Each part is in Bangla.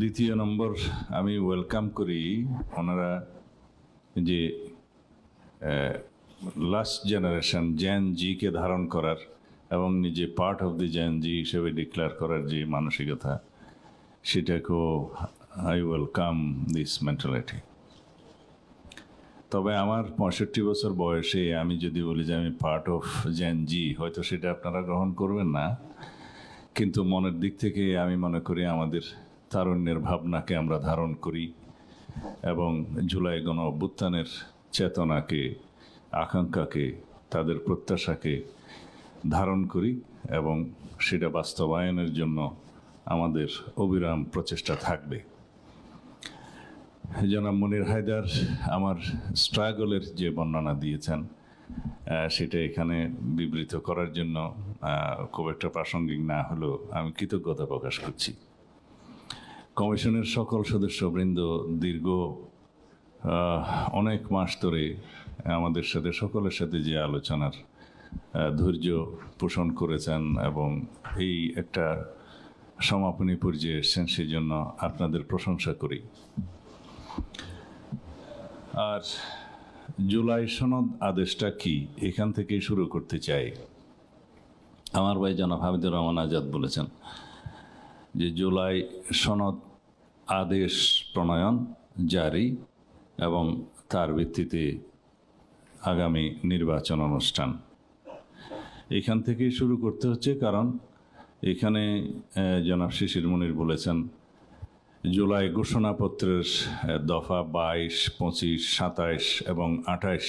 দ্বিতীয় নম্বর আমি ওয়েলকাম করি ওনারা যে লাস্ট জেনারেশন জ্যান জিকে ধারণ করার এবং নিজে part of the Gen Z হিসেবে ডিক্লেয়ার করার যে মানসিকতা, সেটাকেও আই ওয়েলকাম দিস মেন্টালিটি তবে আমার পঁয়ষট্টি বছর বয়সে আমি যদি বলি যে আমি পার্ট অফ জ্যান জি হয়তো সেটা আপনারা গ্রহণ করবেন না, কিন্তু মনের দিক থেকে আমি মনে করি আমাদের তারুণ্যের ভাবনাকে আমরা ধারণ করি এবং জুলাই গণ অভ্যুত্থানের চেতনাকে, আকাঙ্ক্ষাকে, তাদের প্রত্যাশাকে ধারণ করি এবং সেটা বাস্তবায়নের জন্য আমাদের অবিরাম প্রচেষ্টা থাকবে। জনাব মনির হায়দার, আমার স্ট্রাগলের যে বর্ণনা দিয়েছেন সেটা এখানে বিবৃত করার জন্য খুব একটা প্রাসঙ্গিক না হলেও আমি কৃতজ্ঞতা প্রকাশ করছি। কমিশনের সকল সদস্যবৃন্দ দীর্ঘ অনেক মাস ধরে আমাদের সাথে, সকলের সাথে যে আলোচনার ধৈর্য পোষণ করেছেন এবং এই একটা সমাপনী পর্যায়ে এসছেন সেই জন্য আপনাদের প্রশংসা করি। আর জুলাই সনদ আদেশটা কি? এখান থেকেই শুরু করতে চাই। আমার ভাই জনাব হামিদুর রহমান আজাদ বলেছেন যে জুলাই সনদ আদেশ প্রণয়ন জারি এবং তার ভিত্তিতে আগামী নির্বাচন অনুষ্ঠান। এখান থেকেই শুরু করতে হচ্ছে কারণ এখানে জনাব শিশির মুনির বলেছেন, জুলাই ঘোষণাপত্রের দফা বাইশ, পঁচিশ, সাতাইশ এবং আঠাইশ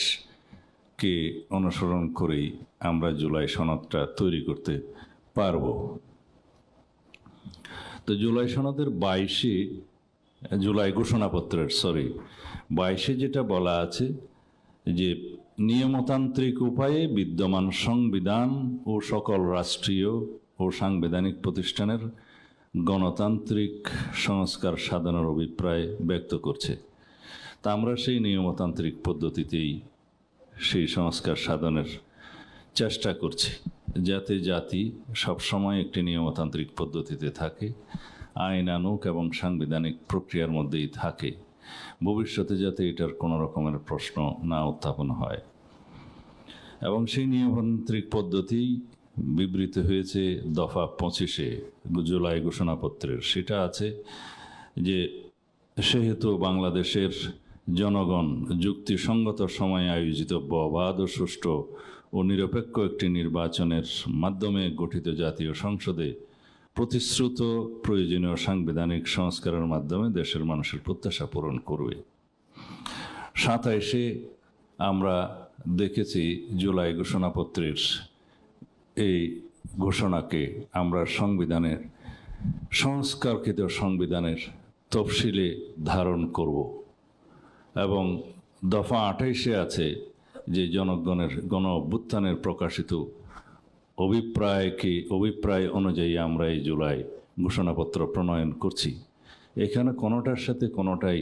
কে অনুসরণ করেই আমরা জুলাই সনদটা তৈরি করতে পারব। তো জুলাই সনদের বাইশে, জুলাই ঘোষণাপত্রের সরি বাইশে যেটা বলা আছে যে নিয়মতান্ত্রিক উপায়ে বিদ্যমান সংবিধান ও সকল রাষ্ট্রীয় ও সাংবিধানিক প্রতিষ্ঠানের গণতান্ত্রিক সংস্কার সাধনের অভিপ্রায় ব্যক্ত করছে। তা আমরা সেই নিয়মতান্ত্রিক পদ্ধতিতেই সেই সংস্কার সাধনের চেষ্টা করছি যাতে জাতি সবসময় একটি নিয়মতান্ত্রিক পদ্ধতিতে থাকে, আইন আনুক এবং সাংবিধানিক প্রক্রিয়ার মধ্যেই থাকে। ভবিষ্যতে যাতে এটার কোনো রকমের প্রশ্ন না উত্থাপন হয়। এবং সেই নিয়মতান্ত্রিক পদ্ধতি বিবৃত হয়েছে দফা পঁচিশে জুলাই ঘোষণাপত্রের। সেটা আছে যে, সেহেতু বাংলাদেশের জনগণ যুক্তিসঙ্গত সময়ে আয়োজিত অবাধ ও সুষ্ঠু ও নিরপেক্ষ একটি নির্বাচনের মাধ্যমে গঠিত জাতীয় সংসদে প্রতিশ্রুত প্রয়োজনীয় সাংবিধানিক সংস্কারের মাধ্যমে দেশের মানুষের প্রত্যাশা পূরণ করবে। সাতাইশে আমরা দেখেছি জুলাই ঘোষণাপত্রের এই ঘোষণাকে আমরা সংবিধানের, সংস্কারকৃত সংবিধানের তফসিলে ধারণ করব। এবং দফা আঠাইশে আছে যে জনগণের গণ অভ্যুত্থানের প্রকাশিত অভিপ্রায়কে, অভিপ্রায় অনুযায়ী আমরা এই জুলাই ঘোষণাপত্র প্রণয়ন করছি। এখানে কোনোটার সাথে কোনোটাই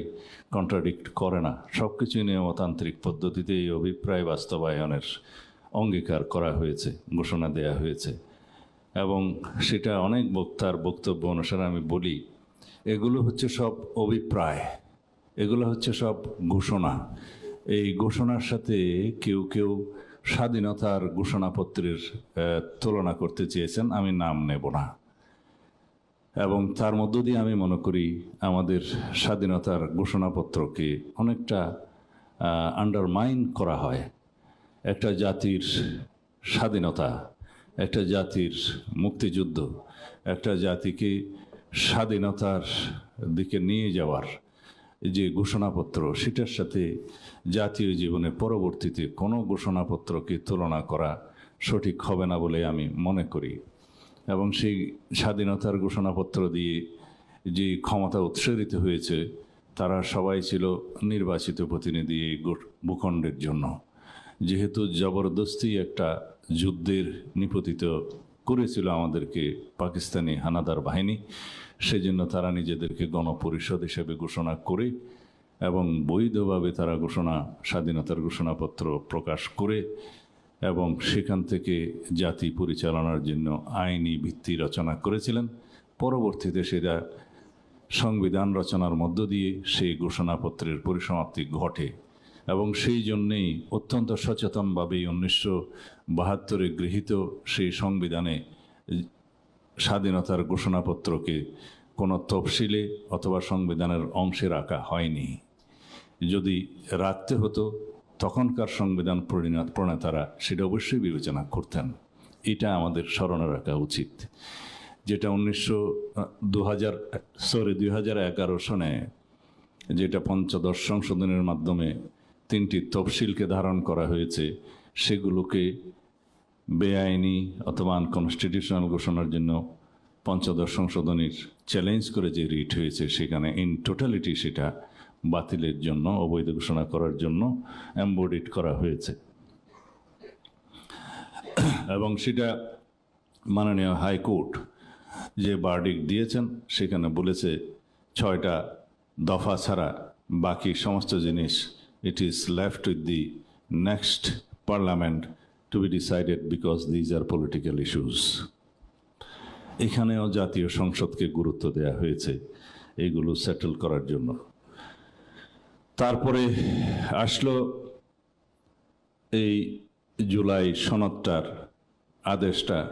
কন্ট্রাডিক্ট করে না। সব কিছুই নিয়মতান্ত্রিক পদ্ধতিতে এই অভিপ্রায় বাস্তবায়নের অঙ্গীকার করা হয়েছে, ঘোষণা দেয়া হয়েছে। এবং সেটা অনেক বক্তার বক্তব্য অনুসারে আমি বলি, এগুলো হচ্ছে সব অভিপ্রায়। এগুলো হচ্ছে সব ঘোষণা। এই ঘোষণার সাথে কেউ কেউ স্বাধীনতার ঘোষণাপত্রের তুলনা করতে চেয়েছেন, আমি নাম নেব না। এবং তার মধ্য দিয়ে আমি মনে করি আমাদের স্বাধীনতার ঘোষণাপত্রকে অনেকটা আন্ডারমাইন করা হয়। একটা জাতির স্বাধীনতা, একটা জাতির মুক্তিযুদ্ধ, একটা জাতিকে স্বাধীনতার দিকে নিয়ে যাওয়ার যে ঘোষণাপত্র, সেটার সাথে জাতীয় জীবনে পরবর্তীতে কোনো ঘোষণাপত্রকে তুলনা করা সঠিক হবে না বলে আমি মনে করি। এবং সেই স্বাধীনতার ঘোষণাপত্র দিয়ে যে ক্ষমতা উৎসারিত হয়েছে, তারা সবাই ছিল নির্বাচিত প্রতিনিধি এই ভূখণ্ডের জন্য। যেহেতু জবরদস্তি একটা যুদ্ধের নিপতিত করেছিল আমাদেরকে পাকিস্তানি হানাদার বাহিনী। সেজন্য তারা নিজেদেরকে গণপরিষদ হিসেবে ঘোষণা করে এবং বৈধভাবে তারা ঘোষণা, স্বাধীনতার ঘোষণাপত্র প্রকাশ করে এবং সেখান থেকে জাতি পরিচালনার জন্য আইনি ভিত্তি রচনা করেছিলেন। পরবর্তীতে সেটা সংবিধান রচনার মধ্য দিয়ে সেই ঘোষণাপত্রের পরিসমাপ্তি ঘটে। এবং সেই জন্যেই অত্যন্ত সচেতনভাবেই উনিশশো বাহাত্তরে গৃহীত সেই সংবিধানে স্বাধীনতার ঘোষণাপত্রকে কোনো তফসিলে অথবা সংবিধানের অংশে রাখা হয়নি। যদি রাখতে হতো, তখনকার সংবিধান পরিণত প্রণেতারা সেটা অবশ্যই বিবেচনা করতেন। এটা আমাদের স্মরণে রাখা উচিত। যেটা উনিশশো, দু হাজার সরি দুই হাজার এগারো সনে যেটা পঞ্চদশ সংশোধনের মাধ্যমে তিনটি তফসিলকে ধারণ করা হয়েছে, সেগুলোকে বেআইনি অথবা আনকনস্টিটিউশনাল ঘোষণার জন্য পঞ্চদশ সংশোধনীর চ্যালেঞ্জ করে যে রিট হয়েছে, সেখানে ইন টোটালিটি সেটা বাতিলের জন্য, অবৈধ ঘোষণা করার জন্য এম্বডিড করা হয়েছে। এবং সেটা মাননীয় হাইকোর্ট যে বার্ডিক দিয়েছেন, সেখানে বলেছে ছয়টা দফা ছাড়া বাকি সমস্ত জিনিস it is left with the next parliament to be decided because these are political issues এখানেও জাতীয় সংসদকে গুরুত্ব দেওয়া হয়েছে এগুলো সেটেল করার জন্য। তারপরে আসলো এই জুলাই সনদটার আদেশটার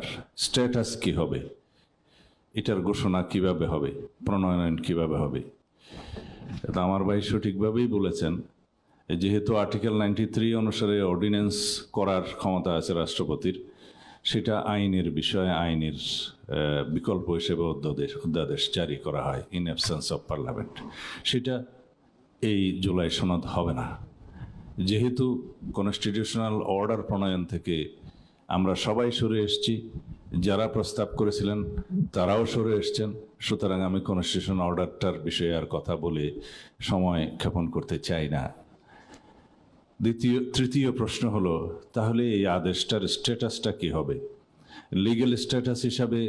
স্ট্যাটাস কি হবে? এটার ঘোষণা কীভাবে হবে? প্রণয়ন কীভাবে হবে? এটা আমার ভাই সঠিকভাবেই বলেছেন। যেহেতু আর্টিকেল নাইনটি থ্রি অনুসারে অর্ডিন্যান্স করার ক্ষমতা আছে রাষ্ট্রপতির, সেটা আইনের বিষয়ে, আইনের বিকল্প হিসেবে অধ্যাদেশ অধ্যাদেশ জারি করা হয় ইন অ্যাবসেন্স অফ পার্লামেন্ট সেটা এই জুলাই সনদ হবে না। যেহেতু কনস্টিটিউশনাল অর্ডার প্রণয়ন থেকে আমরা সবাই সরে এসেছি, যারা প্রস্তাব করেছিলেন তারাও সরে এসছেন, সুতরাং আমি কনস্টিটিউশন অর্ডারটার বিষয়ে আর কথা বলে সময় ক্ষেপণ করতে চাই না। দ্বিতীয়, তৃতীয় প্রশ্ন হলো, তাহলে এই আদেশটার স্ট্যাটাসটা কি হবে? লিগ্যাল স্ট্যাটাস হিসাবে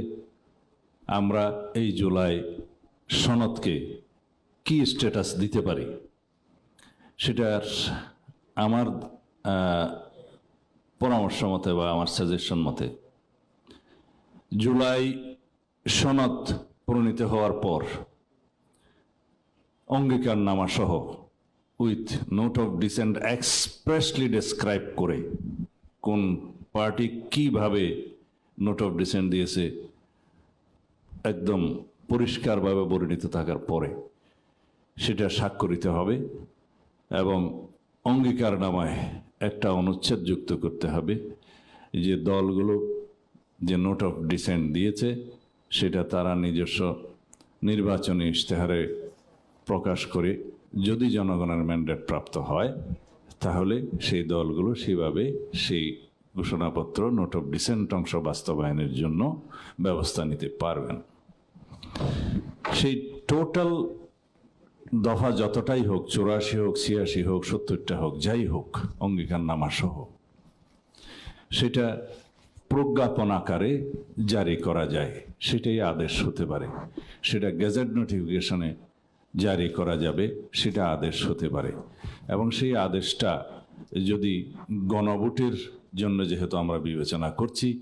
আমরা এই জুলাই সনদকে কি স্ট্যাটাস দিতে পারি? সেটার আমার পরামর্শ মতে বা আমার সাজেশন মতে, জুলাই সনদ প্রণীত হওয়ার পর অঙ্গীকারনামা সহ with note of dissent expressly describe করে কোন পার্টি কীভাবে নোট অফ ডিসেন্ট দিয়েছে একদম পরিষ্কারভাবে বর্ণিত থাকার পরে সেটা স্বাক্ষরিত হবে এবং অঙ্গীকার নামায় একটা অনুচ্ছেদ যুক্ত করতে হবে যে দলগুলো যে নোট অফ ডিসেন্ট দিয়েছে সেটা তারা নিজস্ব নির্বাচনী ইশতেহারে প্রকাশ করে যদি জনগণের ম্যান্ডেট প্রাপ্ত হয়, তাহলে সেই দলগুলো সেভাবে সেই ঘোষণাপত্র, নোট অফ ডিসেন্ট অংশ বাস্তবায়নের জন্য ব্যবস্থা নিতে পারবেন। সেই টোটাল দফা যতটাই হোক, চুরাশি হোক, ছিয়াশি হোক, সত্তরটা হোক, যাই হোক অঙ্গীকার অঙ্গীকারনামা সহ, সেটা প্রজ্ঞাপন আকারে জারি করা যায়, সেটাই আদেশ হতে পারে। সেটা গেজেট নোটিফিকেশনে জারি করা যাবে, সেটা আদেশ হতে পারে। এবং সেই আদেশটা যদি গণভোটের জন্য যেহেতু আমরা বিবেচনা করছি,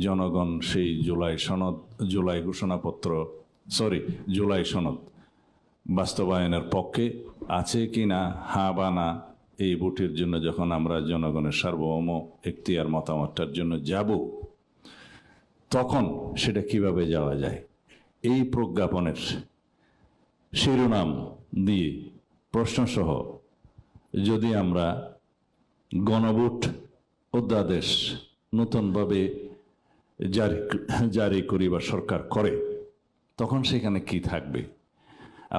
জনগণ সেই জুলাই সনদ, জুলাই ঘোষণাপত্র, সরি, জুলাই সনদ বাস্তবায়নের পক্ষে আছে কি না হা বা না, এই ভোটের জন্য যখন আমরা জনগণের সার্বভৌম এখতিয়ার মতামতটার জন্য যাব, তখন সেটা কীভাবে যাওয়া যায়? এই প্রজ্ঞাপনের শিরোনাম দিয়ে প্রশ্নসহ যদি আমরা গণভোট অধ্যাদেশ নতুনভাবে জারি জারি করি বা সরকার করে, তখন সেখানে কি থাকবে?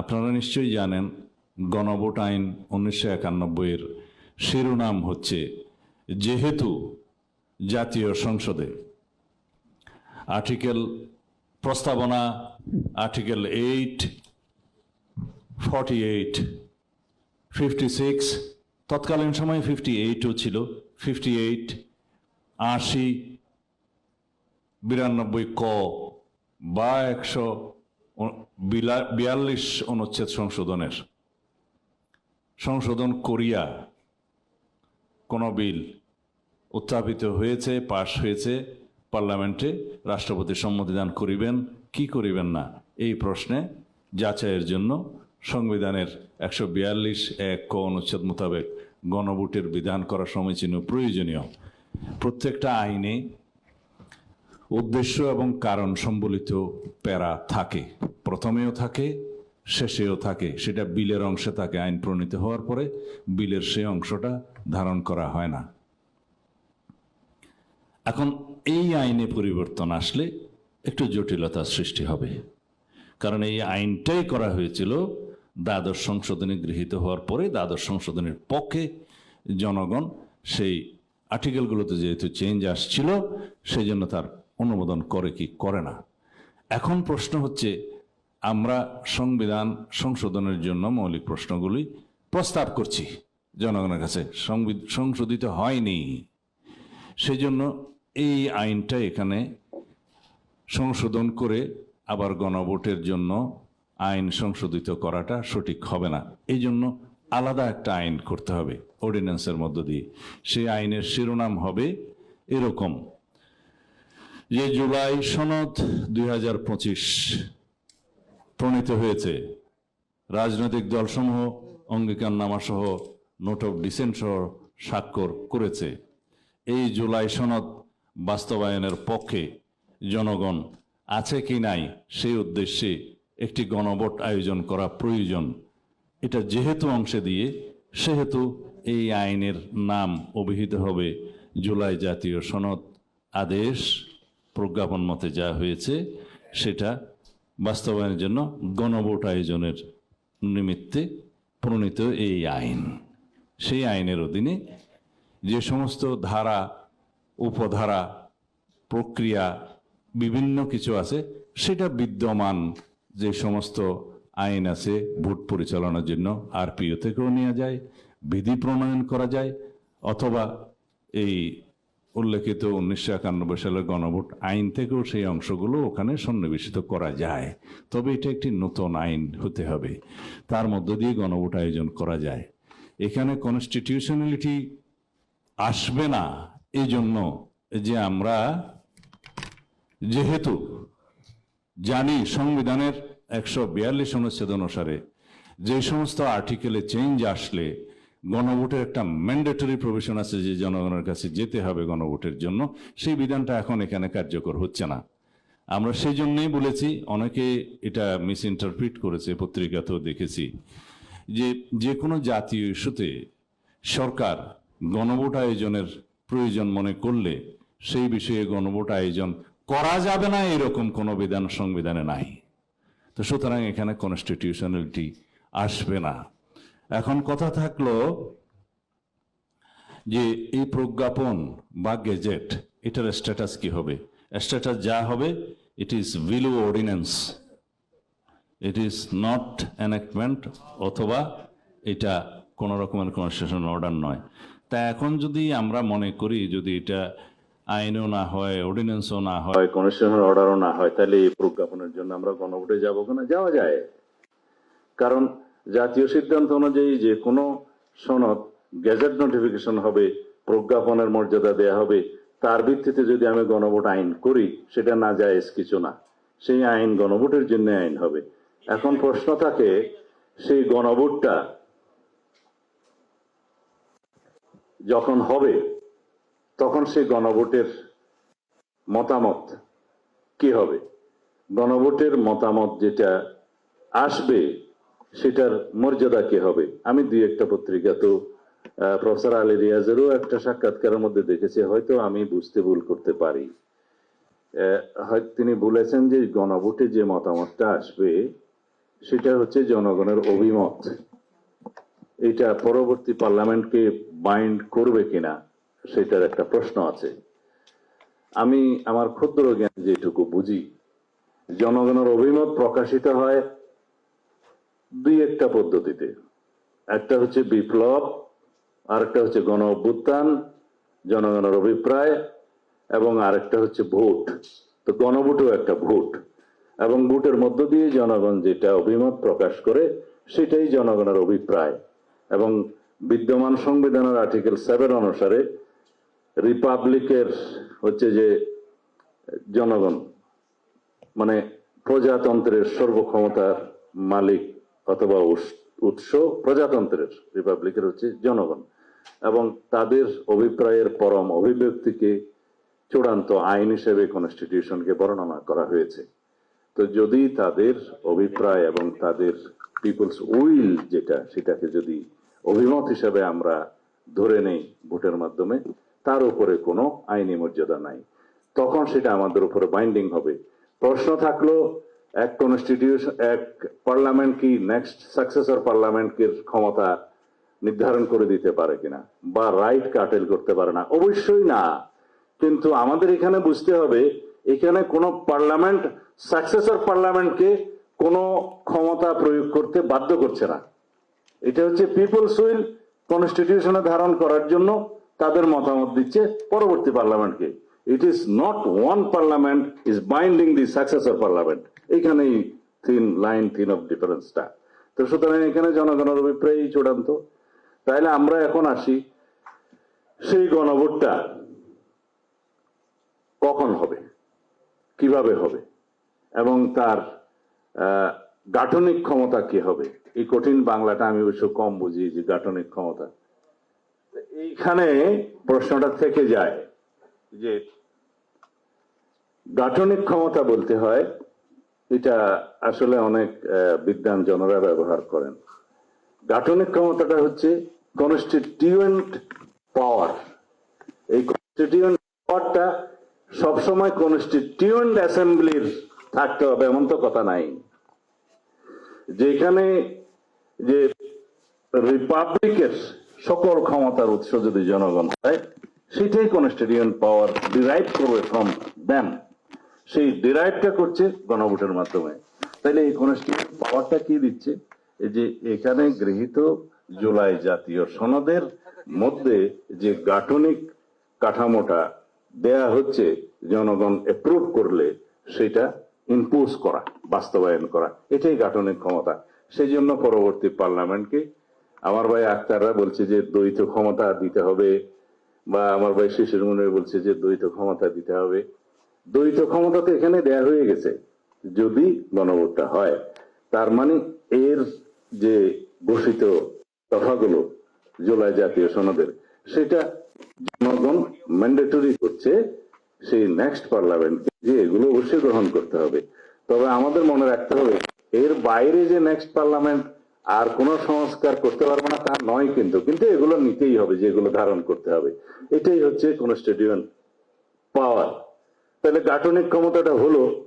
আপনারা নিশ্চয়ই জানেন, গণভোট আইন উনিশশো একানব্বইয়ের শিরোনাম হচ্ছে যেহেতু জাতীয় সংসদে। আর্টিকেল প্রস্তাবনা, article eight forty eight fifty six তৎকালীন সময়ে ফিফটি এইটও ছিল। ফিফটি এইট আশি, বিরানব্বই ক বা একশো বিয়াল্লিশ অনুচ্ছেদ সংশোধনের। সংশোধন করিয়া। কোনো বিল উত্থাপিত হয়েছে, পাশ হয়েছে, পার্লামেন্টে রাষ্ট্রপতি সম্মতি দান করিবেন, কি করিবেন না, এই প্রশ্নে যাচাইয়ের জন্য সংবিধানের একশো বিয়াল্লিশ এক ক অনুচ্ছেদ মোতাবেক গণভোটের বিধান করা সমীচীন প্রয়োজনীয়। প্রত্যেকটা আইনে উদ্দেশ্য এবং কারণ সম্বলিত প্যারা থাকে, প্রথমেও থাকে, শেষেও থাকে। সেটা বিলের অংশে থাকে আইন প্রণীত হওয়ার পরে বিলের সেই অংশটা ধারণ করা হয় না। এখন এই আইনে পরিবর্তন আসলে একটু জটিলতার সৃষ্টি হবে। কারণ এই আইনটাই করা হয়েছিল দ্বাদশ সংশোধনী গৃহীত হওয়ার পরে দ্বাদশ সংশোধনের পক্ষে জনগণ সেই আর্টিকেলগুলোতে যেহেতু চেঞ্জ আসছিল, সেই জন্য তার অনুমোদন করে কি করে না। এখন প্রশ্ন হচ্ছে, আমরা সংবিধান সংশোধনের জন্য মৌলিক প্রশ্নগুলি প্রস্তাব করছি, জনগণের কাছে সংশোধিত হয়নি। সেই জন্য এই আইনটা এখানে সংশোধন করে আবার গণভোটের জন্য আইন সংশোধিত করাটা সঠিক হবে না। এই জন্য আলাদা একটা আইন করতে হবে অর্ডিন্যান্সের মধ্য দিয়ে। সেই আইনের শিরোনাম হবে এরকম। যে জুলাই সনদ দুই হাজার পঁচিশ প্রণীত হয়েছে, রাজনৈতিক দলসমূহ অঙ্গীকারনামা সহ নোট অফ ডিসেন্ট সহ স্বাক্ষর করেছে। এই জুলাই সনদ বাস্তবায়নের পক্ষে জনগণ আছে কি নাই সেই উদ্দেশ্যে একটি গণভোট আয়োজন করা প্রয়োজন। এটা যেহেতু অংশে দিয়ে, সেহেতু এই আইনের নাম অভিহিত হবে জুলাই জাতীয় সনদ আদেশ প্রজ্ঞাপন মতে যা হয়েছে, সেটা বাস্তবায়নের জন্য গণভোট আয়োজনের নিমিত্তে প্রণীত এই আইন। সেই আইনের অধীনে যে সমস্ত ধারা, উপধারা, প্রক্রিয়া, বিভিন্ন কিছু আছে, সেটা বিদ্যমান যে সমস্ত আইন আছে ভোট পরিচালনার জন্য আরপিও থেকেও নেওয়া যায়, বিধি প্রণয়ন করা যায়, অথবা এই উল্লেখিত উনিশশো একানব্বই সালের গণভোট আইন থেকেও সেই অংশগুলো ওখানে সন্নিবেশিত করা যায়। তবে এটা একটি নতুন আইন হতে হবে। তার মধ্য দিয়ে গণভোট আয়োজন করা যায়। এখানে কনস্টিটিউশনালিটি আসবে না। এই জন্য যে আমরা যেহেতু জানি সংবিধানের একশো বিয়াল্লিশ অনুচ্ছেদ অনুসারে যে সমস্ত আর্টিকেলে চেঞ্জ আসলে গণভোটের একটা ম্যান্ডেটরি প্রভিশন আছে যে জনগণের কাছে যেতে হবে গণভোটের জন্য, সেই বিধানটা এখন এখানে কার্যকর হচ্ছে না। আমরা সেই জন্যেই বলেছি, অনেকে এটা মিস ইন্টারপ্রিট করেছে, পত্রিকাতেও দেখেছি, যে যে কোনো জাতীয় ইস্যুতে সরকার গণভোট আয়োজনের প্রয়োজন মনে করলে সেই বিষয়ে গণভোট আয়োজন করা যাবে না, এরকম কোনো বিধান সংবিধানে নাই। তো সুতরাং এখানে কনস্টিটিউশনালিটি আসবে না। এখন কথা থাকল যে এই প্রজ্ঞাপন বা গেজেট, এটার স্ট্যাটাস কি হবে? স্ট্যাটাস যা হবে it is value ordinance it is not enactment অথবা এটা কোনো রকমের কনস্টিটিউশন অর্ডার নয়। তা এখন যদি আমরা মনে করি, যদি এটা আইনও না হয় অর্ডিন্যান্সও না হয়। কনস্টিটিউশন অর্ডারও না হয় তাহলে এই প্রজ্ঞাপনের জন্য আমরা গণভোটে যাব কিনা? যাওয়া যায়। কারণ জাতীয় সিদ্ধান্ত অনুযায়ী যে কোনো সনদ গেজেট নোটিফিকেশন হবে, প্রজ্ঞাপনের মর্যাদা দেয়া হবে, তার ভিত্তিতে যদি আমি গণভোট আইন করি, সেটা না যায় কিছু না। সেই আইন গণভোটের জন্য আইন হবে। এখন প্রশ্ন থাকে, সেই গণভোটটা যখন হবে তখন সেই গণভোটের মতামত কি হবে? গণভোটের মতামত যেটা আসবে, সেটার মর্যাদা কি হবে? আমি দুই একটা পত্রিকা তো প্রফেসর আলী রিয়াজেরও একটা সাক্ষাৎকারের মধ্যে দেখেছি, হয়তো আমি বুঝতে ভুল করতে পারি। তিনি বলেছেন যে গণভোটে যে মতামতটা আসবে, সেটা হচ্ছে জনগণের অভিমত। এটা পরবর্তী পার্লামেন্টকে বাইন্ড করবে কিনা? সেটার একটা প্রশ্ন আছে। আমি আমার ক্ষুদ্র জ্ঞান যেটুকু বুঝি, জনগণের অভিমত প্রকাশিত হয় দুই একটা পদ্ধতিতে। একটা হচ্ছে বিপ্লব, আরেকটা হচ্ছে গণ অভ্যুত্থান, জনগণের অভিপ্রায়, এবং আরেকটা হচ্ছে ভোট। তো গণভোটও একটা ভোট। এবং ভোটের মধ্য দিয়ে জনগণ যেটা অভিমত প্রকাশ করে, সেটাই জনগণের অভিপ্রায়। এবং বিদ্যমান সংবিধানের আর্টিকেল সেভেন অনুসারে রিপাবলিকের হচ্ছে যে জনগণ মানে প্রজাতন্ত্রের সর্বক্ষমতার মালিক অথবা উৎস প্রজাতন্ত্রের রিপাবলিকের হচ্ছে জনগণ। এবং তাদের অভিপ্রায়ের পরম অভিব্যক্তিকে চূড়ান্ত আইন হিসেবে কনস্টিটিউশনকে বর্ণনা করা হয়েছে। তো যদি তাদের অভিপ্রায় এবং তাদের পিপলস উইল যেটা, সেটাকে যদি অভিমত হিসেবে আমরা ধরে নেই ভোটের মাধ্যমে তার উপরে কোনো আইনি মর্যাদা নাই। তখন সেটা আমাদের উপরে বাইন্ডিং হবে। প্রশ্ন থাকল, এক কনস্টিটিউশন এক পার্লামেন্ট কি নেক্সট সাকসেসর পার্লামেন্টের ক্ষমতা নির্ধারণ করে দিতে পারে কিনা? বা রাইট কাটেল করতে পারে না? অবশ্যই না। কিন্তু আমাদের এখানে বুঝতে হবে, এখানে কোনো পার্লামেন্ট সাকসেসর পার্লামেন্টকে কোনো ক্ষমতা প্রয়োগ করতে বাধ্য করছে না। এটা হচ্ছে পিপলস উইল কনস্টিটিউশনে ধারণ করার জন্য তাদের মতামত দিচ্ছে পরবর্তী পার্লামেন্টকে। It is not one parliament is binding the successor parliament এখানেই থিন লাইন থিন অফ ডিফারেন্সটা তো সুতরাং এখানে জনগণের অভিপ্রায়ই চূড়ান্ত। তাইলে আমরা এখন আসি সেই গণভোটটা কখন হবে? কীভাবে হবে? এবং তার গাঠনিক ক্ষমতা কি হবে? এই কঠিন বাংলাটা আমি অবশ্য কম বুঝি যে গাঠনিক ক্ষমতা। এইখানে প্রশ্নটা থেকে যায় যে গাঠনিক ক্ষমতা বলতে হয় এটা আসলে অনেক আহ, বিদ্বান জনরা ব্যবহার করেন। গাঠনিক ক্ষমতাটা হচ্ছে কনস্টিটিউয়েন্ট পাওয়ার এই কনস্টিটিউয়েন্ট পাওয়ারটা সবসময় কনস্টিটিউয়েন্ট অ্যাসেম্বলির থাকতে হবে এমন তো কথা নাই। যেখানে যে রিপাবলিকের সকল ক্ষমতার উৎস যদি জনগণ হয় সেটাই কনস্টিটিউয়েন্ট পাওয়ার ডিরাইভ করবে ফ্রম দ্যাম সেই ডিরাইভটা করছে গণভোটের মাধ্যমে। তাইলে এই কনস্টিটিউয়েন্ট পাওয়ারটা কি দিচ্ছে? যে এখানে গৃহীত জুলাই জাতীয় সনদের মধ্যে যে গাঠনিক কাঠামোটা দেয়া হচ্ছে জনগণ অ্যাপ্রুভ করলে, সেটা ইম্পোজ করা, বাস্তবায়ন করা, এটাই গাঠনিক ক্ষমতা। সেই জন্য পরবর্তী পার্লামেন্টকে আমার ভাই আক্তাররা বলছে যে দ্বৈত ক্ষমতা দিতে হবে, বা আমার ভাই শিশির মনে বলছে যে দ্বৈত ক্ষমতা দিতে হবে। দ্বৈত ক্ষমতা তো এখানে দেয়া হয়ে গেছে, যদি গণভোটটা হয়। তার মানে এর যে ঘোষিত দফাগুলো জুলাই জাতীয় সনদের, সেটা জনগণ ম্যান্ডেটরি করছে সেই নেক্সট পার্লামেন্ট যে এগুলো অবশ্যই গ্রহণ করতে হবে। তবে আমাদের মনে রাখতে হবে, এর বাইরে যে নেক্সট পার্লামেন্ট আর কোন সংস্কার করতে পারবে না, তা নয় কিন্তু। কিন্তু এগুলো নিতেই হবে যেগুলো ধারণ করতে হবে। এটাই হচ্ছে কনস্টিটিউয়েন্ট পাওয়ার। তাহলে গাঠনিক ক্ষমতাটা হলো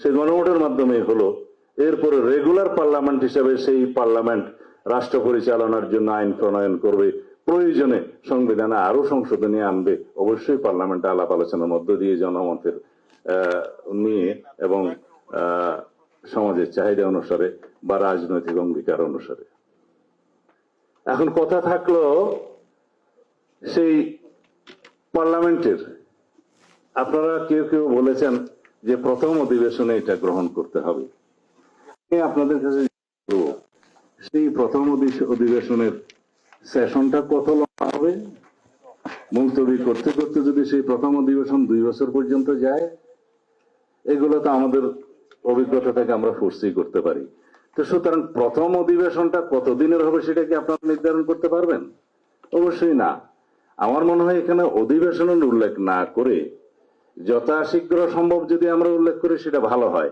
সে গণভোটের মাধ্যমে হলো। এরপরে রেগুলার পার্লামেন্ট হিসেবে সেই পার্লামেন্ট রাষ্ট্র পরিচালনার জন্য আইন প্রণয়ন করবে। প্রয়োজনে সংবিধানে আরও সংশোধনী আনবে। অবশ্যই পার্লামেন্টে আলাপ আলোচনার মধ্য দিয়ে জনমতের নিয়ে এবং সমাজের চাহিদা অনুসারে বা রাজনৈতিক অঙ্গীকার অনুসারে। এখন কথা থাকল সেই পার্লামেন্টের। আপনারা কেউ কেউ বলেছেন যে প্রথম অধিবেশনে এটা গ্রহণ করতে হবে। আপনাদের কাছে সেই প্রথম অধিবেশনের সেশনটা কত লম্বা হবে? মুলতবি করতে করতে যদি সেই প্রথম অধিবেশন দুই বছর পর্যন্ত যায়, এগুলো তো আমাদের অভিজ্ঞতা থেকে আমরা ফোর্সি করতে পারি। তো সুতরাং প্রথম অধিবেশনটা কতদিনের হবে সেটা কি আপনারা নির্ধারণ করতে পারবেন? অবশ্যই না। আমার মনে হয় এখানে অধিবেশনের উল্লেখ না করে যথাশীঘ্র সম্ভব যদি আমরা উল্লেখ করি সেটা ভালো হয়।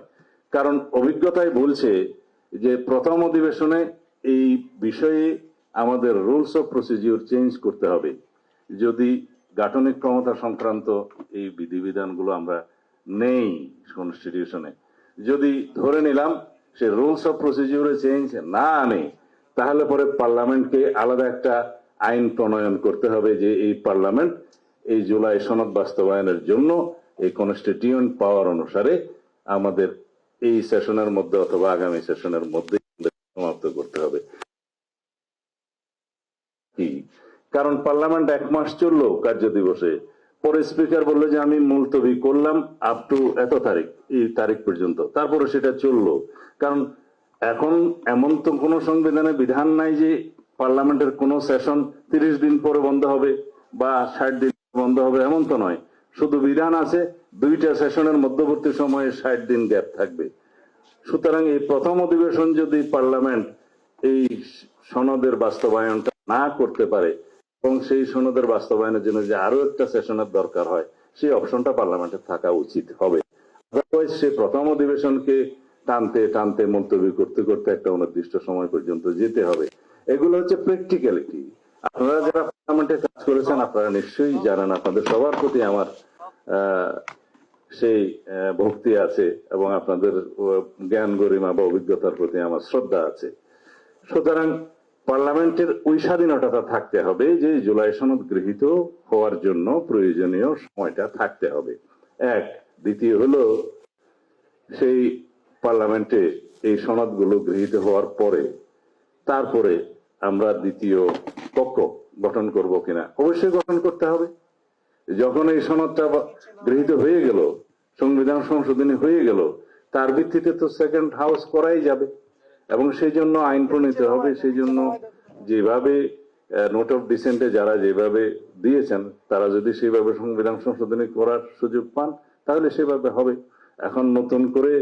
কারণ অভিজ্ঞতাই বলছে যে প্রথম অধিবেশনে এই বিষয়ে আমাদের রুলস অফ প্রসিজিওর চেঞ্জ করতে হবে। যদি গাঠনিক ক্ষমতা সংক্রান্ত এই বিধিবিধানগুলো আমরা নেই কনস্টিটিউশনে। যদি ধরে নিলাম সে রুলস অফ প্রসিজিওরে চেঞ্জ না আনে, তাহলে পরে পার্লামেন্টকে আলাদা একটা আইন প্রণয়ন করতে হবে যে এই পার্লামেন্ট এই জুলাই সনদ বাস্তবায়নের জন্য এই কনস্টিটিউয়েন্ট পাওয়ার অনুসারে আমাদের এই সেশনের মধ্যে অথবা আগামী সেশনের মধ্যে সমাপ্ত করতে হবে। কারণ পার্লামেন্ট এক মাস চলল কার্য দিবসে পরে স্পিকার বলল যে, আমি মুলতবি করলাম আপ টু এত তারিখ, এই তারিখ পর্যন্ত। তারপরে সেটা চলল। কারণ এখন এমন তো কোনো সংবিধানে বিধান নাই যে পার্লামেন্টের কোনো সেশন তিরিশ দিন পরে বন্ধ হবে বা ষাট দিন বন্ধ হবে, এমন তো নয়। শুধু বিধান আছে, দুইটা সেশনের মধ্যবর্তী সময়ে ষাট দিন গ্যাপ থাকবে। সুতরাং এই প্রথম অধিবেশন যদি পার্লামেন্ট এই সনদের বাস্তবায়নটা না করতে পারে এবং সেই সনদের বাস্তবায়নের জন্য যে আরও একটা সেশনের দরকার হয়, সেই অপশনটা পার্লামেন্টে থাকা উচিত হবে। আদারওয়াইজ সে প্রথম অধিবেশনকে টানতে টানতে মুলতবি করতে করতে একটা অনির্দিষ্ট সময় পর্যন্ত যেতে হবে। এগুলো হচ্ছে প্র্যাকটিক্যালিটি আপনারা যারা পার্লামেন্টে কাজ করেছেন, আপনারা নিশ্চয়ই জানেন, আপনাদের সবার প্রতি আমার সেই ভক্তি আছে এবং আপনাদের জ্ঞান গরিমা বা অভিজ্ঞতার প্রতি আমার শ্রদ্ধা আছে। সুতরাং পার্লামেন্টের ওই স্বাধীনতাটা থাকতে হবে, যে জুলাই সনদ গৃহীত হওয়ার জন্য প্রয়োজনীয় সময়টা থাকতে হবে। এক, দ্বিতীয় হলো, সেই পার্লামেন্টে এই সনদগুলো গৃহীত হওয়ার পরে, তারপরে আমরা দ্বিতীয় পক্ষ গঠন করব কিনা? অবশ্যই গঠন করতে হবে। যখন এই সনদটা গৃহীত হয়ে গেল, সংবিধান সংশোধনী হয়ে গেল, তার ভিত্তিতে তো সেকেন্ড হাউস করাই যাবে। এবং সেই জন্য আইন প্রণীত হবে সেই জন্য যেভাবে নোট অফ ডিসেন্টে যারা যেভাবে দিয়েছেন, তারা যদি সেইভাবে সংবিধান সংশোধনী করার সুযোগ পান, তাহলে সেভাবে হবে। এখন নতুন করে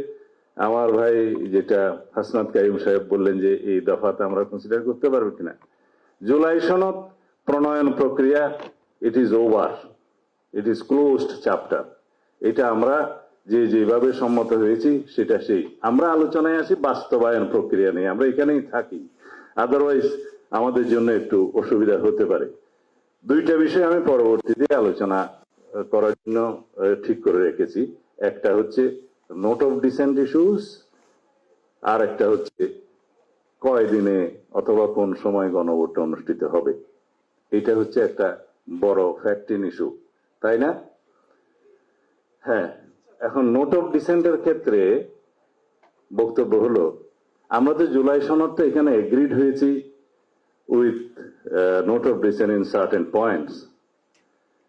আমার ভাই যেটা হাসনাত কাইম সাহেব বললেন যে এই দফাতে আমরা কনসিডার করতে পারব কিনা। জুলাই সনদ প্রণয়ন প্রক্রিয়া it is over it is closed chapter এটা আমরা যে যেভাবে সম্মত হয়েছি, সেটা সেই। আমরা আলোচনায় আসি, বাস্তবায়ন প্রক্রিয়া নিয়ে। আমরা এখানেই থাকি। আদারওয়াইজ আমাদের জন্য একটু অসুবিধা হতে পারে। দুইটা বিষয় আমি পরবর্তীতে আলোচনা করার জন্য ঠিক করে রেখেছি। একটা হচ্ছে নোট অফ ডিসেন্ট ইস্যুস আর একটা হচ্ছে কয়দিনে অথবা কোন সময় গণভোট অনুষ্ঠিত হবে। এটা হচ্ছে একটা বড় ফ্যাক্টিন ইস্যু তাই না? হ্যাঁ। এখন নোট অফ ডিসেন্টের ক্ষেত্রে বক্তব্য হলো, আমরা তো জুলাই সনদটা এখানে এগ্রিড হয়েছি with note of dissent in certain points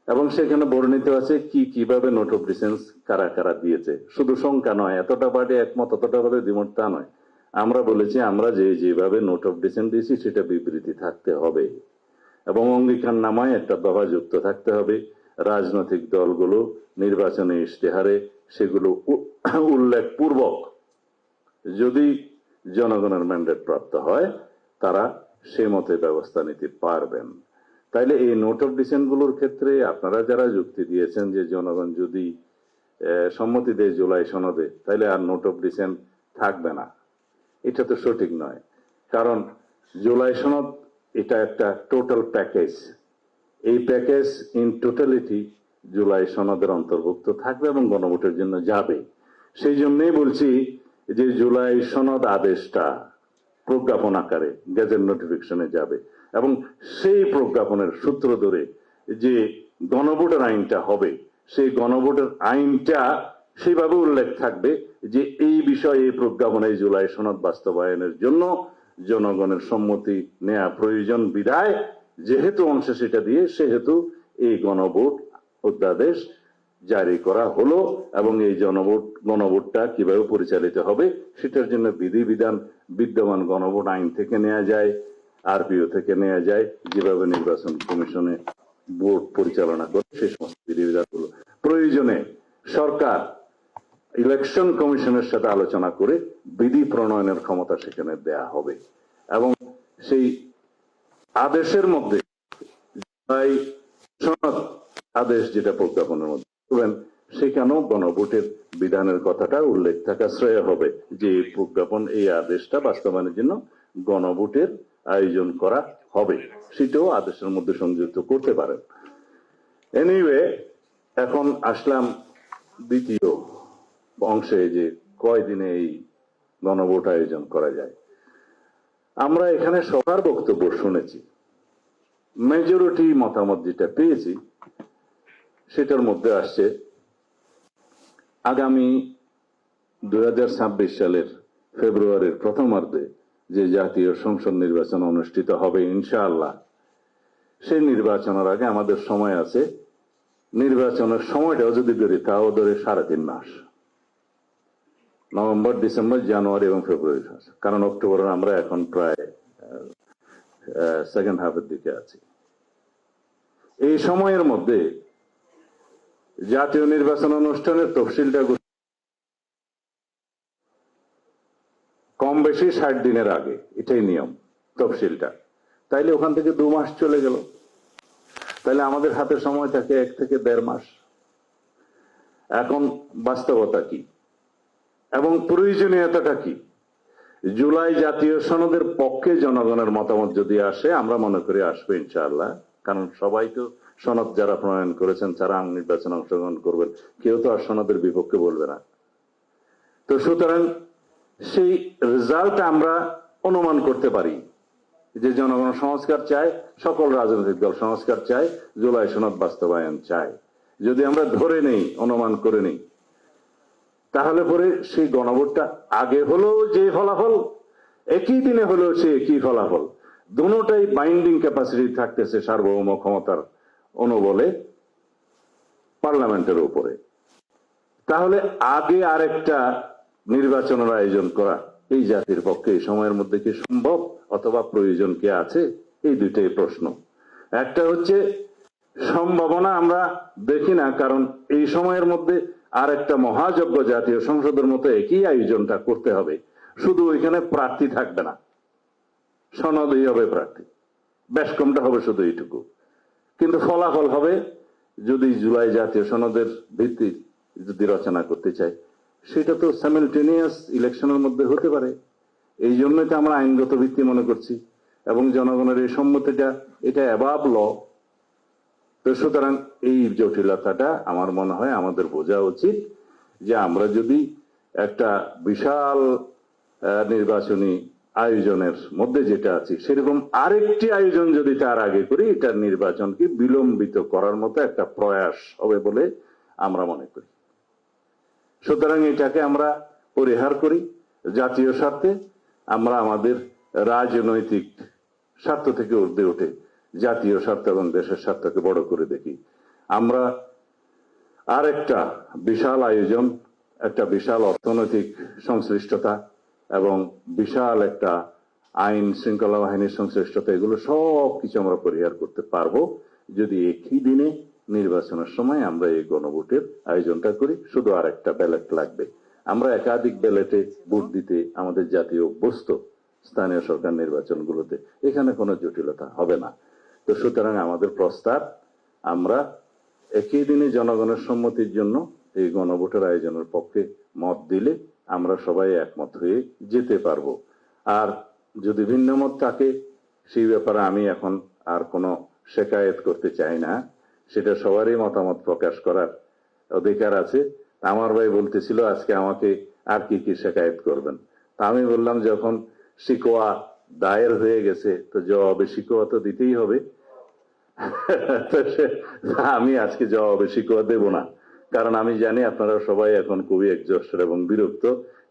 এবং সেখানে বর্ণিত আছে কি কীভাবে নোট অফ ডিসেন্স কারা কারা দিয়েছে। শুধু সংখ্যা নয়, এতটা পার্টি একমত অতটা পার্টি দ্বিমত তা নয়। আমরা বলেছি, আমরা যে যেভাবে নোট অফ ডিসেন্ট দিয়েছি, সেটা বিবৃতি থাকতে হবে। এবং অঙ্গীকার নামায় একটা দফা যুক্ত থাকতে হবে। রাজনৈতিক দলগুলো নির্বাচনী ইশতেহারে সেগুলো উ- উল্লেখ পূর্বক যদি জনগণের ম্যান্ডেট প্রাপ্ত হয়, তারা সে মতে ব্যবস্থা নিতে পারবেন। তাইলে এই নোট অফ ডিসেন্টগুলোর ক্ষেত্রে আপনারা যারা যুক্তি দিয়েছেন যে জনগণ যদি সম্মতি দেয় জুলাই সনদে, তাইলে আর নোট অফ ডিসেন্ট থাকবে না। এটা তো সঠিক নয়। কারণ জুলাই সনদ এটা একটা টোটাল প্যাকেজ। এই প্যাকেজ ইন টোটালিটি জুলাই সনদের অন্তর্ভুক্ত থাকবে এবং গণভোটের জন্য যাবে। সেই জন্যই বলছি যে জুলাই সনদ আদেশটা প্রজ্ঞাপন আকারে গেজেট নোটিফিকেশনে যাবে এবং সেই প্রজ্ঞাপনের সূত্র ধরে যে গণভোটের আইনটা হবে, সেই গণভোটের আইনটা সেইভাবে উল্লেখ থাকবে যে এই বিষয়ে এই প্রজ্ঞাপনে জুলাই সনদ বাস্তবায়নের জন্য জনগণের সম্মতি নেয়া প্রয়োজন বিধায়, যেহেতু অংশে সেটা দিয়ে, সেহেতু এই গণভোট অধ্যাদেশ জারি করা হলো এবং এই জনভোট, গণভোটটা কীভাবে পরিচালিত হবে সেটার জন্য বিধিবিধান বিদ্যমান গণভোট আইন থেকে নেওয়া যায়, আরপিও থেকে নেওয়া যায়, যেভাবে নির্বাচন কমিশনে বোর্ড পরিচালনা করে সেই সমস্ত বিধিবিধানগুলো। প্রয়োজনে সরকার ইলেকশন কমিশনের সাথে আলোচনা করে বিধি প্রণয়নের ক্ষমতা সেখানে দেয়া হবে এবং সেই আদেশের মধ্যে আদেশ যেটা প্রজ্ঞাপনের মধ্যে। সেখানেও গণভোটের বিধানের কথাটা উল্লেখ থাকা শ্রেয় হবে যে এই প্রজ্ঞাপন, এই আদেশটা বাস্তবায়নের জন্য গণভোটের আয়োজন করা হবে। সেটাও আদেশের মধ্যে সংযুক্ত করতে পারেন। এনিওয়ে এখন আসলাম দ্বিতীয় অংশে যে কয়দিনে এই গণভোট আয়োজন করা যায়। আমরা এখানে সবার বক্তব্য শুনেছি। মেজরিটি মতামত যেটা পেয়েছি সেটার মধ্যে আসছে আগামী দুই সালের ফেব্রুয়ারির প্রথমার্ধে যে জাতীয় সংসদ নির্বাচন অনুষ্ঠিত হবে ইনশাআল্লাহ, সেই নির্বাচনের আগে আমাদের সময় আছে। নির্বাচনের সময়টাও যদি ধরি তাও ধরে সাড়ে তিন মাস। নভেম্বর, ডিসেম্বর, জানুয়ারি এবং ফেব্রুয়ারি মাস। কারণ অক্টোবরে আমরা এখন প্রায় সেকেন্ড হাফের দিকে আছি। এই সময়ের মধ্যে জাতীয় নির্বাচন অনুষ্ঠানের তফসিলটা ঘোষণা বেশি ষাট দিনের আগে, এটাই নিয়ম, তফসিলটা। তাইলে ওখান থেকে দু মাস চলে গেল। তাহলে আমাদের হাতে সময় থাকে এক থেকে দেড় মাস। এখন বাস্তবতা কি? এবং প্রয়োজনীয়তাটা কি? জুলাই জাতীয় সনদের পক্ষে জনগণের মতামত যদি আসে, আমরা মনে করি আসবে ইনশাআল্লাহ। কারণ সবাই তো সনদ যারা প্রণয়ন করেছেন যারা নির্বাচনে অংশগ্রহণ করবেন। কেউ তো আর সনদের বিপক্ষে বলবে না। তো সুতরাং সেই রেজাল্ট আমরা অনুমান করতে পারি যে জনগণ সংস্কার চায়, সকল রাজনৈতিক দল সংস্কার চায়, জুলাই সনদ বাস্তবায়ন চায়। যদি আমরা ধরে নেই, অনুমান করে নেই, তাহলে পরে সেই গণভোটটা আগে হলেও যে ফলাফল, একই দিনে হলেও সে একই ফলাফল। দুটাই বাইন্ডিং ক্যাপাসিটি থাকতেছে সার্বভৌম ক্ষমতার অনুবলে পার্লামেন্টের উপরে। তাহলে আগে আরেকটা নির্বাচনের আয়োজন করা এই জাতির পক্ষে এই সময়ের মধ্যে কি সম্ভব অথবা প্রয়োজন কি আছে? এই দুইটাই প্রশ্ন। একটা হচ্ছে, সম্ভাবনা আমরা দেখি না, কারণ এই সময়ের মধ্যে আর একটা মহাযজ্ঞ জাতীয় সংসদের মতো একই আয়োজনটা করতে হবে। শুধু ওইখানে প্রার্থী থাকবে না। সনদই হবে প্রার্থী। বেশ কমটা হবে শুধু এইটুকু। কিন্তু ফলাফল হবে যদি জুলাই জাতীয় সনদের ভিত্তি যদি রচনা করতে চাই সেটা তো স্যামিলটেনিয়াস ইলেকশনের মধ্যে হতে পারে। এই জন্যই তো আমরা আইনগত ভিত্তি মনে করছি এবং জনগণের এই সম্মতিটা, এটা অ্যাবাব ল তো সুতরাং এই জটিলতাটা আমার মনে হয় আমাদের বোঝা উচিত যে আমরা যদি একটা বিশাল নির্বাচনী আয়োজনের মধ্যে যেটা আছে, সেরকম আরেকটি আয়োজন যদি তার আগে করি, এটার নির্বাচনকে বিলম্বিত করার মতো একটা প্রয়াস হবে বলে আমরা মনে করি। সুতরাং এটাকে আমরা পরিহার করি জাতীয় স্বার্থে। আমরা আমাদের রাজনৈতিক স্বার্থ থেকে ঊর্ধ্বে উঠে জাতীয় স্বার্থ এবং দেশের স্বার্থকে বড় করে দেখি। আমরা আরেকটা বিশাল আয়োজন, একটা বিশাল অর্থনৈতিক সংশ্লিষ্টতা এবং বিশাল একটা আইন শৃঙ্খলা বাহিনীর সংশ্লিষ্টতা, এগুলো সব কিছু আমরা পরিহার করতে পারব যদি একই দিনে নির্বাচনের সময় আমরা এই গণভোটের আয়োজনটা করি। শুধু আর একটা ব্যালট লাগবে। আমরা একাধিক ব্যালটে ভোট দিতে আমাদের জাতীয় অভ্যস্ত স্থানীয় সরকার নির্বাচনগুলোতে, এখানে কোনো জটিলতা হবে না। তো সুতরাং আমাদের প্রস্তাব, আমরা একই দিনে জনগণের সম্মতির জন্য এই গণভোটের আয়োজনের পক্ষে মত দিলে আমরা সবাই একমত হয়ে যেতে পারব। আর যদি ভিন্ন মত থাকে, সেই ব্যাপারে আমি এখন আর কোনো শেকায়েত করতে চাই না। সেটা সবারই মতামত প্রকাশ করার অধিকার আছে। আমার ভাই বলতেছিল, আজকে আমাকে আর কি কি শেকায়েত করবেন? তা আমি বললাম, যখন শিকোয়া দায়ের হয়ে গেছে, তো জবাবে শিকোয়া তো দিতেই হবে। আমি আজকে জবাবে শিকোয়া দেব না। কারণ আমি জানি আপনারা সবাই এখন খুবই একজস্ট এবং বিরক্ত,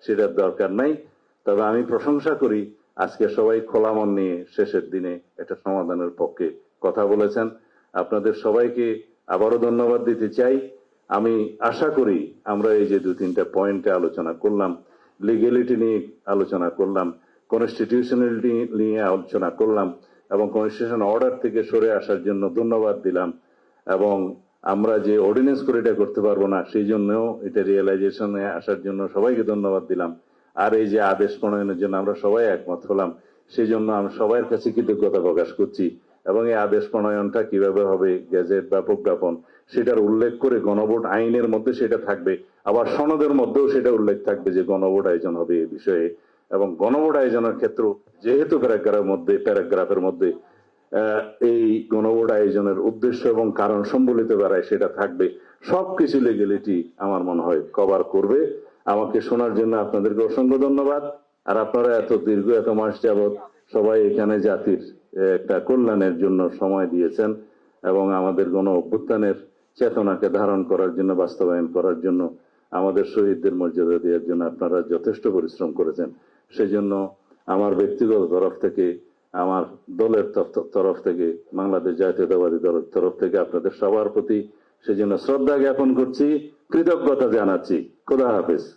সেটার দরকার নাই। তবে আমি প্রশংসা করি, আজকে সবাই খোলা মন নিয়ে শেষের দিনে একটা সমাধানের পক্ষে কথা বলেছেন। আপনাদের সবাইকে আবারও ধন্যবাদ দিতে চাই। আমি আশা করি আমরা এই যে দু তিনটা পয়েন্টে আলোচনা করলাম লিগেলিটি নিয়ে আলোচনা করলাম কনস্টিটিউশনালিটি নিয়ে আলোচনা করলাম এবং কনস্টিটিউশন অর্ডার থেকে সরে আসার জন্য ধন্যবাদ দিলাম এবং আমরা যে অর্ডিনেন্স করে এটা করতে পারব না, সেই জন্যও এটা রিয়েলাইজেশনে আসার জন্য সবাইকে ধন্যবাদ দিলাম। আর এই যে আদেশ প্রণয়নের জন্য আমরা সবাই একমত হলাম, সেই জন্য আমি সবার কাছে কৃতজ্ঞতা প্রকাশ করছি। এবং এই আদেশ প্রণয়নটা কীভাবে হবে গেজেট বা প্রজ্ঞাপন, সেটার উল্লেখ করে গণভোট আইনের মধ্যে সেটা থাকবে। আবার সনদের মধ্যেও সেটা উল্লেখ থাকবে যে গণভোট আয়োজন হবে এই বিষয়ে। এবং গণভোট আয়োজনের ক্ষেত্র যেহেতু প্যারাগ্রাফের মধ্যে প্যারাগ্রাফের মধ্যে এই গণভোট আয়োজনের উদ্দেশ্য এবং কারণ সম্বলিত বেড়ায় সেটা থাকবে। সবকিছু লিগেলিটি আমার মনে হয় কভার করবে। আমাকে শোনার জন্য আপনাদেরকে অসংখ্য ধন্যবাদ। আর আপনারা এত দীর্ঘ, এত মাস যাবৎ সবাই এখানে জাতির একটা কল্যাণের জন্য সময় দিয়েছেন এবং আমাদের গণ অভ্যুত্থানের চেতনাকে ধারণ করার জন্য, বাস্তবায়ন করার জন্য আমাদের শহীদদের মর্যাদা দেওয়ার জন্য আপনারা যথেষ্ট পরিশ্রম করেছেন। সেজন্য আমার ব্যক্তিগত তরফ থেকে আমার দলের তরফ- থেকে, বাংলাদেশ জাতীয়তাবাদী দলের তরফ থেকে আপনাদের সবার প্রতি সেজন্য শ্রদ্ধা জ্ঞাপন করছি, কৃতজ্ঞতা জানাচ্ছি। খোদা হাফেজ।